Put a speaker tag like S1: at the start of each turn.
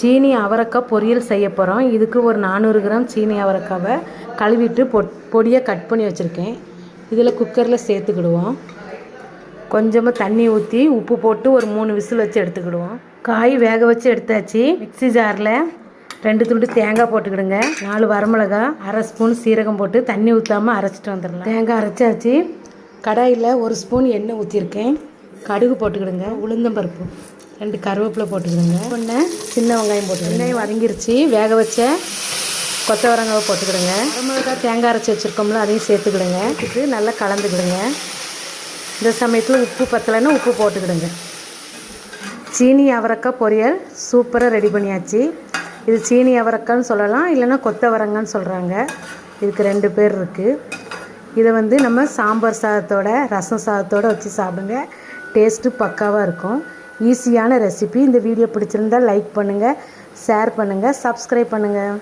S1: சீனி அவரைக்காய் பொரியல் செய்ய போகிறோம் இதுக்கு ஒரு நானூறு கிராம் சீனி அவரைக்காவை கழுவிட்டு பொ பொடியாக கட் பண்ணி வச்சுருக்கேன். இதில் குக்கரில் சேர்த்துக்கிடுவோம். கொஞ்சமாக தண்ணி ஊற்றி உப்பு போட்டு ஒரு மூணு விசில் வச்சு எடுத்துக்கிடுவோம். காய் வேக வச்சு எடுத்தாச்சு. மிக்ஸி ஜாரில் ரெண்டு துண்டு தேங்காய் போட்டுக்கிடுங்க. நாலு வரமிளகா அரை ஸ்பூன் சீரகம் போட்டு தண்ணி ஊற்றாமல் அரைச்சிட்டு வந்துடலாம். தேங்காய் அரைச்சாச்சு. கடாயில் ஒரு ஸ்பூன் எண்ணெய் ஊற்றிருக்கேன் கடுகு போட்டுக்கிடுங்க. உளுந்தம்பருப்பு. ரெண்டு கருவேப்பிலை போட்டுக்கிடுங்க ஒன்று சின்ன வெங்காயம் போட்டு வெங்காயம் வதங்கிருச்சு. வேக வச்ச கொத்தவரங்காவை போட்டுக்கிடுங்க வரமிளகாய் தேங்காய் அரைச்சி வச்சுருக்கோம்ல அதையும் சேர்த்துக்கிடுங்க இது நல்லா கலந்துக்கிடுங்க. இந்த சமயத்தில் உப்பு பத்தலைன்னா உப்பு போட்டுக்கிடுங்க. சீனி அவரக்காய் பொரியல் சூப்பராக ரெடி பண்ணியாச்சு. இது சீனி அவரக்கான்னு சொல்லலாம் இல்லைன்னா கொத்தவரங்கான்னு சொல்கிறாங்க இதுக்கு ரெண்டு பேர் இருக்குது இதை வந்து நம்ம சாம்பார் சாதத்தோட ரசம் சாதத்தோட வச்சு சாப்பிடுங்க. டேஸ்ட்டு பக்காவாக இருக்கும். ஈஸியான ரெசிபி. இந்த வீடியோ பிடிச்சிருந்தா லைக் பண்ணுங்கள் ஷேர் பண்ணுங்கள் சப்ஸ்கிரைப் பண்ணுங்கள்